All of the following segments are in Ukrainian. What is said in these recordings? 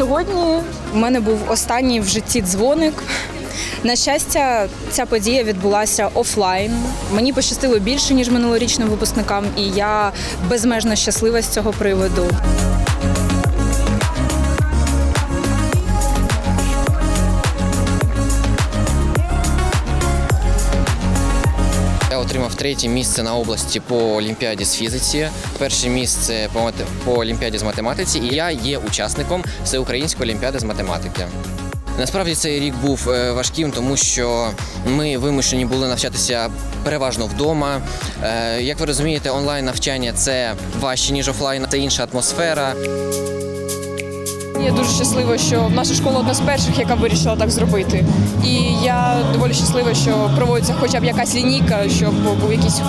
Сьогодні в мене був останній в житті дзвоник. На щастя, ця подія відбулася офлайн. Мені пощастило більше ніж минулорічним випускникам, і я безмежно щаслива з цього приводу. Отримав третє місце на області по олімпіаді з фізиці, перше місце по, олімпіаді з математиці, і я є учасником всеукраїнської олімпіади з математики. Насправді цей рік був е, важким, тому що ми вимушені були навчатися переважно вдома. Е, Як ви розумієте, онлайн навчання це важче ніж офлайн, це інша атмосфера. Я дуже щаслива, що наша школа одна з перших, яка вирішила так зробити. І я доволі щаслива, що проводиться хоча б якась лінійка, щоб був якийсь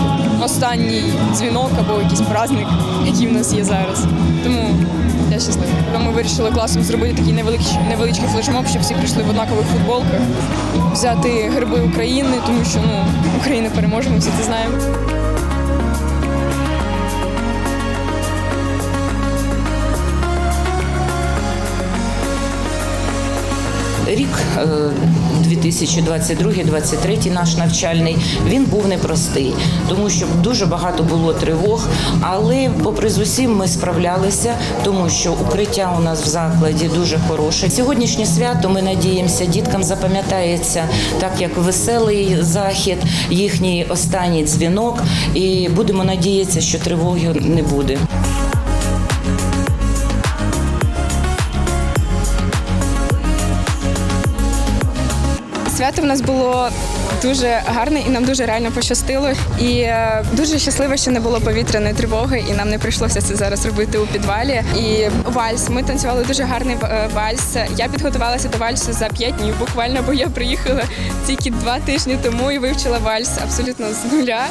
останній дзвінок або якийсь праздник, який в нас є зараз. Тому я щаслива. Ми вирішили класом зробити такий невеличкий, невеличкий флешмоб, щоб всі прийшли в однакових футболках, взяти герби України, тому що ну Україна переможе, ми всі це знаємо. Рік е, 2022-2023 наш навчальний він був непростий, тому що дуже багато було тривог. Але, попри з усім, ми справлялися, тому що укриття у нас в закладі дуже хороше. Сьогоднішнє свято ми надіємося, діткам запам'ятається так, як веселий захід, їхній останній дзвінок, і будемо надіятися, що тривоги не буде. Свято в нас було дуже гарне і нам дуже реально пощастило. І е, дуже щасливо, що не було повітряної тривоги, і нам не прийшлося це зараз робити у підвалі. І вальс. Ми танцювали дуже гарний е, вальс. Я підготувалася до вальсу за п'ять днів, буквально, бо я приїхала тільки два тижні тому і вивчила вальс абсолютно з нуля.